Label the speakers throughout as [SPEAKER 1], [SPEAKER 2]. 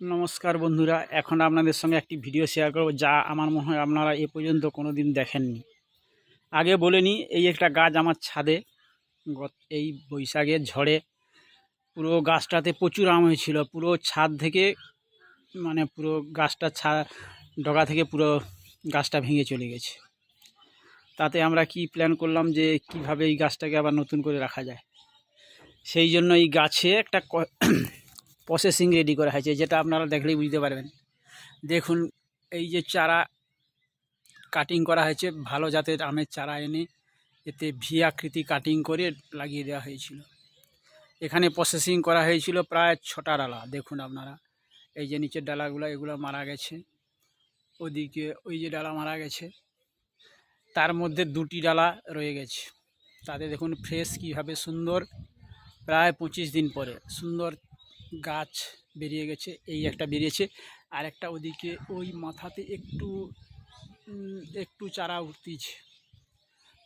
[SPEAKER 1] নমস্কার বন্ধুরা, এখন আপনাদের সঙ্গে একটি ভিডিও শেয়ার করব যা আমার মনে হয় আপনারা এ পর্যন্ত কোনো দিন দেখেননি। আগে বলে নিই, এই একটা গাছ আমার ছাদে এই বৈশাখের ঝড়ে পুরো গাছটাতে প্রচুর আম হয়েছিল। পুরো ছাদ থেকে মানে পুরো গাছটা ছা, ডগা থেকে পুরো গাছটা ভেঙে চলে গেছে। তাতে আমরা কি প্ল্যান করলাম যে কীভাবে এই গাছটাকে আবার নতুন করে রাখা যায়? সেই জন্য এই গাছে একটা প্রসেসিং রেডি করা হয়েছে, যেটা আপনারা দেখলেই বুঝতে পারবেন। দেখুন, এই যে চারা কাটিং করা হয়েছে, ভালো জাতের আমের চারা এনে, এতে ভি আকৃতি কাটিং করে লাগিয়ে দেওয়া হয়েছিল। এখানে প্রসেসিং করা হয়েছিল প্রায় ছটা ডালা, দেখুন আপনারা। এই যে নিচের ডালাগুলো, এগুলো মারা গেছে। ওদিকে ওই যে ডালা মারা গেছে। তার মধ্যে দুটি ডালা রয়ে গেছে। তাতে দেখুন ফ্রেশ কীভাবে সুন্দর, প্রায় পঁচিশ দিন পরে, সুন্দর গাছ বেরিয়ে গেছে, এই একটা বেরিয়েছে। আর একটা ওদিকে ওই মাথাতে একটু একটু চারা উঠতিছে।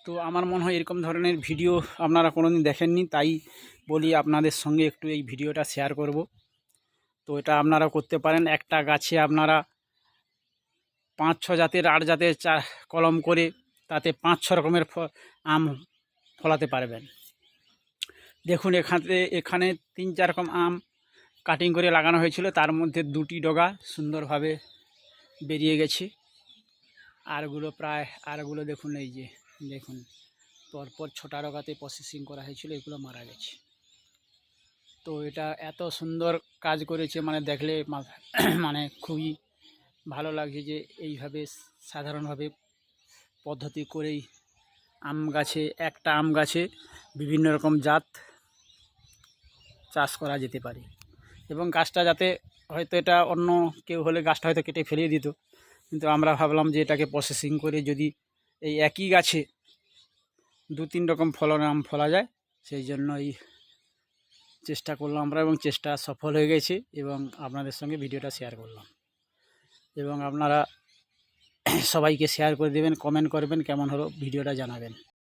[SPEAKER 1] তো আমার মনে হয় এরকম ধরনের ভিডিও আপনারা কোনোদিন দেখেননি, তাই বলি আপনাদের সঙ্গে একটু এই ভিডিওটা শেয়ার করব। তো এটা আপনারা করতে পারেন, একটা গাছে আপনারা পাঁচ ছ জাতের, আট জাতের চা, কলম করে তাতে পাঁচ ছ রকমের আম ফলাতে পারবেন। দেখুন এখানে এখানে তিন চার রকম আম কাটিং করে লাগানো হয়েছিল। তার মধ্যে দুটি ডগা সুন্দরভাবে বেরিয়ে গেছে। আরগুলো প্রায়, আরগুলো দেখুন এই যে, দেখুন। পরপর ছোটা ডগাতে প্রসেসিং করা হয়েছিল, এগুলো মারা গেছে। তো এটা এত সুন্দর কাজ করেছে মানে দেখলে মানে খুবই ভালো লাগছে যে এইভাবে সাধারণভাবে পদ্ধতি করেই আম গাছে, একটা আম গাছে বিভিন্ন রকম জাত চাষ করা যেতে পারে। এবং গাছটা যাতে হয়তো এটা অন্য কেউ হলে গাছটা হয়তো কেটে ফেলিয়ে দিত। কিন্তু আমরা ভাবলাম যে এটাকে প্রসেসিং করে যদি এই একই গাছে দু তিন রকম ফলন আম ফলা যায়, সেই জন্য এই চেষ্টা করলাম আমরা এবং চেষ্টা সফল হয়ে গেছে এবং আপনাদের সঙ্গে ভিডিওটা শেয়ার করলাম। এবং আপনারা সবাইকে শেয়ার করে দেবেন কমেন্ট করবেন, কেমন হলো ভিডিওটা জানাবেন।